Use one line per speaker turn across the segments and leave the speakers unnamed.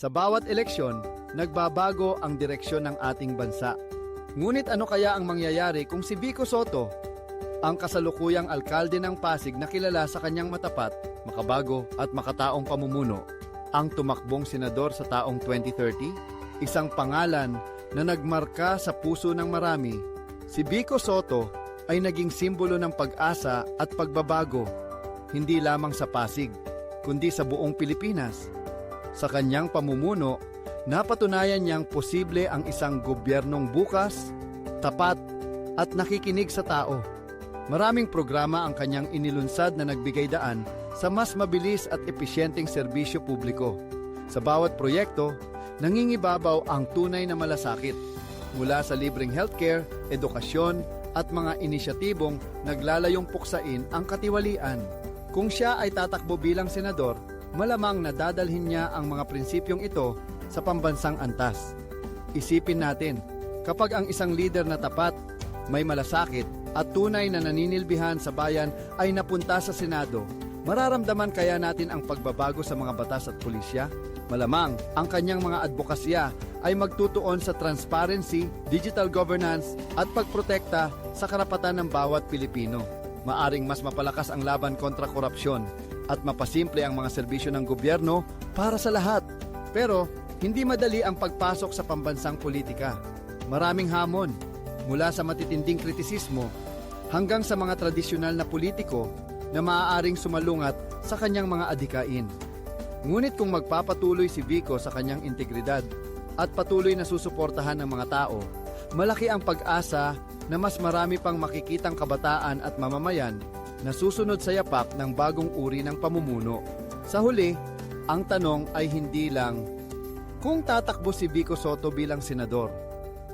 Sa bawat eleksyon, nagbabago ang direksyon ng ating bansa. Ngunit ano kaya ang mangyayari kung si Vico Soto, ang kasalukuyang alkalde ng Pasig na kilala sa kanyang matapat, makabago at makataong pamumuno, ang tumakbong senador sa taong 2030? Isang pangalan na nagmarka sa puso ng marami. Si Vico Soto ay naging simbolo ng pag-asa at pagbabago, hindi lamang sa Pasig, kundi sa buong Pilipinas. Sa kanyang pamumuno, napatunayan niyang posible ang isang gobyernong bukas, tapat, at nakikinig sa tao. Maraming programa ang kanyang inilunsad na nagbigay daan sa mas mabilis at epesyenteng serbisyo publiko. Sa bawat proyekto, nangingibabaw ang tunay na malasakit mula sa libreng healthcare, edukasyon, at mga inisyatibong naglalayong puksain ang katiwalian. Kung siya ay tatakbo bilang senador, malamang nadadalhin niya ang mga prinsipyong ito sa pambansang antas. Isipin natin, kapag ang isang leader na tapat, may malasakit at tunay na naninilbihan sa bayan ay napunta sa Senado, mararamdaman kaya natin ang pagbabago sa mga batas at pulisya? Malamang, ang kanyang mga advokasya ay magtutuon sa transparency, digital governance at pagprotekta sa karapatan ng bawat Pilipino. Maaring mas mapalakas ang laban kontra korupsyon at mapasimple ang mga serbisyo ng gobyerno para sa lahat. Pero, hindi madali ang pagpasok sa pambansang politika. Maraming hamon, mula sa matitinding kritisismo hanggang sa mga tradisyonal na politiko na maaaring sumalungat sa kanyang mga adikain. Ngunit kung magpapatuloy si Vico sa kanyang integridad at patuloy na susuportahan ng mga tao, malaki ang pag-asa na mas marami pang makikitang kabataan at mamamayan na susunod sa yapak ng bagong uri ng pamumuno. Sa huli, ang tanong ay hindi lang kung tatakbo si Vico Soto bilang senador,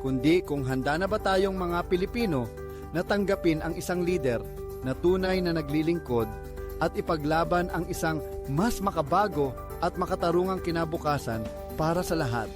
kundi kung handa na ba tayong mga Pilipino na tanggapin ang isang leader na tunay na naglilingkod at ipaglaban ang isang mas makabago at makatarungang kinabukasan para sa lahat.